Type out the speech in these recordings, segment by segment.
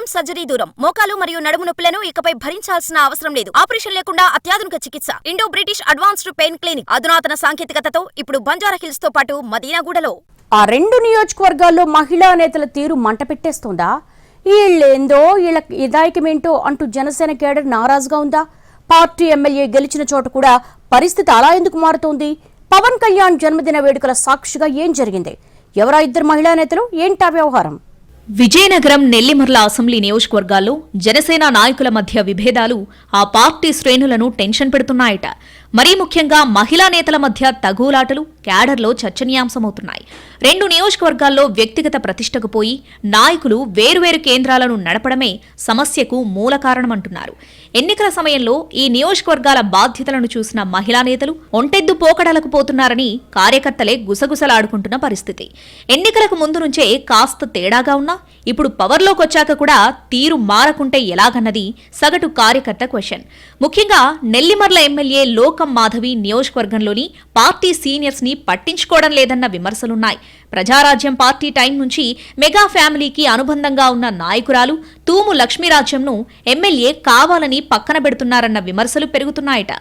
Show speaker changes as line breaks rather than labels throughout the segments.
విజయం సర్జరీ దూరం. మోకాలు మరియు నడుము నొప్పులను ఇకపై భరించాల్సిన అవసరం లేదు. ఆపరేషన్ లేకుండా అత్యాధునిక చికిత్స. Indo British advanced pain clinic. అధునాతన సాంకేతికతతో ఇప్పుడు బంజారా హిల్స్తో పాటు మదీనాగూడలో.
ఆ రెండు నియోజకవర్గాల్లో మహిళా నేతల తీరు మంట పెట్టేస్తోందా వీళ్ళేందో వీళ్ళ ఇదాయకమేంటో అంటూ జనసేన కేడర్ నారాజుగా ఉందా? పార్టీ ఎమ్మెల్యే గెలిచిన చోట కూడా పరిస్థితి అలా ఎందుకు మారుతోంది? పవన్ కళ్యాణ్ జన్మదిన వేడుకల సాక్షిగా ఏం జరిగింది? ఎవరా ఇద్దరు మహిళా నేతలు? ఏంటా వ్యవహారం?
విజయనగరం నెల్లిమర్ల అసెంబ్లీ నియోజకవర్గాల్లో జనసేన నాయకుల మధ్య విభేదాలు ఆ పార్టీ శ్రేణులను టెన్షన్ పెడుతున్నాయట. మరీ ముఖ్యంగా మహిళా నేతల మధ్య తగులాటలు క్యాడర్లో చర్చనీయాంశమవుతున్నాయి. రెండు నియోజకవర్గాల్లో వ్యక్తిగత ప్రతిష్టకు పోయి నాయకులు వేరువేరు కేంద్రాలను నడపడమే సమస్యకు మూల కారణమంటున్నారు. ఎన్నికల సమయంలో ఈ నియోజకవర్గాల బాధ్యతలను చూసిన మహిళా నేతలు ఒంటెద్దు పోకడలకు పోతున్నారని కార్యకర్తలే గుసగుసలాడుకుంటున్న పరిస్థితి. ఎన్నికలకు ముందు నుంచే కాస్త తేడాగా ఉన్నా ఇప్పుడు పవర్లోకి వచ్చాక కూడా తీరు మారకుంటే ఎలాగన్నది సగటు కార్యకర్త క్వశ్చన్. ముఖ్యంగా నెల్లిమర్ల ఎమ్మెల్యే లోకం మాధవి నియోజకవర్గంలోని పార్టీ సీనియర్స్ని పట్టించుకోవడం లేదన్న విమర్శలున్నాయి. ప్రజారాజ్యం పార్టీ టైం నుంచి మెగా ఫ్యామిలీకి అనుబంధంగా ఉన్న నాయకురాలు తూము లక్ష్మీరాజ్యంను ఎమ్మెల్యే కావాలని పక్కన పెడుతున్నారన్న విమర్శలు పెరుగుతున్నాయట.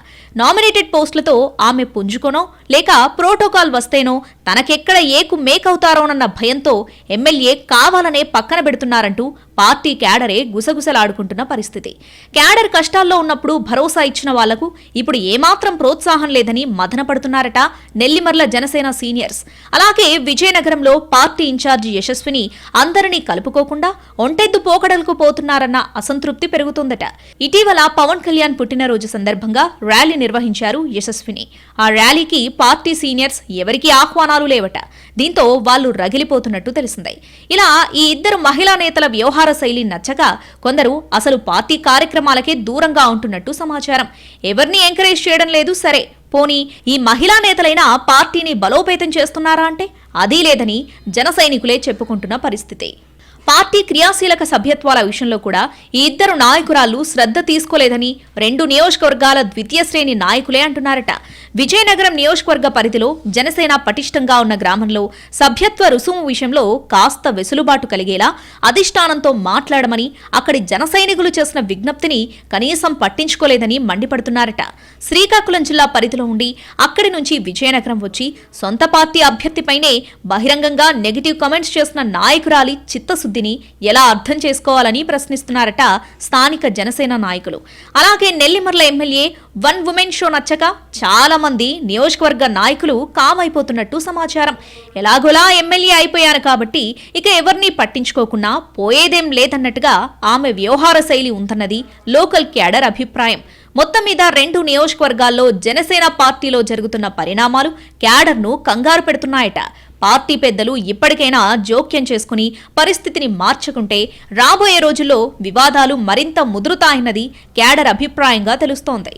నామినేటెడ్ పోస్టులతో ఆమె పుంజుకొనో లేక ప్రోటోకాల్ వస్తేనో తనకెక్కడ ఏకు మేకవుతారోనన్న భయంతో ఎమ్మెల్యే కావాలనే పక్కన పెడుతున్నారంటూ పార్టీ క్యాడరే గుసగుసలాడుకుంటున్న పరిస్థితి. క్యాడర్ కష్టాల్లో ఉన్నప్పుడు భరోసా ఇచ్చిన వాళ్ళకు ఇప్పుడు ఏమాత్రం ప్రోత్సాహం లేదని మదన పడుతున్నారట నెల్లిమర్ల జనసేన సీనియర్స్. అలాగే విజయనగరంలో పార్టీ ఇన్ఛార్జి యశస్విని అందరినీ కలుపుకోకుండా ఒంటెద్దు పోకడలకు పోతున్నారన్న అసంతృప్తి పెరుగుతుందట. ఇటీవల పవన్ కళ్యాణ్ పుట్టినరోజు సందర్భంగా ర్యాలీ నిర్వహించారు యశస్విని. ఆ ర్యాలీకి పార్టీ సీనియర్స్ ఎవరికీ ఆహ్వానాలు లేవట. దీంతో వాళ్ళు రగిలిపోతున్నట్టు తెలిసింది. ఇలా ఈ ఇద్దరు మహిళా నేతల వ్యవహార శైలి నచ్చక కొందరు అసలు పార్టీ కార్యక్రమాలకే దూరంగా ఉంటున్నట్టు సమాచారం. ఎవరిని ఎంకరేజ్ చేయడం లేదు సరే పోనీ ఈ మహిళా నేతలైనా పార్టీని బలోపేతం చేస్తున్నారా అంటే? అదీ లేదని జన చెప్పుకుంటున్న పరిస్థితి. పార్టీ క్రియాశీలక సభ్యత్వాల విషయంలో కూడా ఈ ఇద్దరు నాయకురాలు శ్రద్ధ తీసుకోలేదని రెండు నియోజకవర్గాల ద్వితీయ శ్రేణి నాయకులే అంటున్నారట. విజయనగరం నియోజకవర్గ పరిధిలో జనసేన పటిష్టంగా ఉన్న గ్రామంలో సభ్యత్వ రుసుము విషయంలో కాస్త వెసులుబాటు కలిగేలా అధిష్టానంతో మాట్లాడమని అక్కడి జన సైనికులు చేసిన విజ్ఞప్తిని కనీసం పట్టించుకోలేదని మండిపడుతున్నారట. శ్రీకాకుళం జిల్లా పరిధిలో ఉండి అక్కడి నుంచి విజయనగరం వచ్చి సొంత పార్టీ అభ్యర్థిపైనే బహిరంగంగా నెగిటివ్ కామెంట్స్ చేసిన నాయకురాలి పరిస్థితిని ఎలా అర్థం చేసుకోవాలని ప్రశ్నిస్తున్నారట స్థానిక జనసేన నాయకులు. అలాగే Nellimarla MLA one women show నచ్చక చాలా మంది నియోజకవర్గ నాయకులు కామైపోతున్నట్టు సమాచారం. ఎలాగోలా ఎమ్మెల్యే అయిపోయారు కాబట్టి ఇక ఎవరిని పట్టించుకోకుండా పోయేదేం లేదన్నట్టుగా ఆమె వ్యవహార శైలి ఉందన్నది లోకల్ క్యాడర్ అభిప్రాయం. మొత్తం మీద రెండు నియోజకవర్గాల్లో జనసేన పార్టీలో జరుగుతున్న పరిణామాలు క్యాడర్ను కంగారు పెడుతున్నాయట. పార్టీ పెద్దలు ఇప్పటికైనా జోక్యం చేసుకుని పరిస్థితిని మార్చుకుంటే రాబోయే రోజుల్లో వివాదాలు మరింత ముదురుతాయన్నది క్యాడర్ అభిప్రాయంగా తెలుస్తోంది.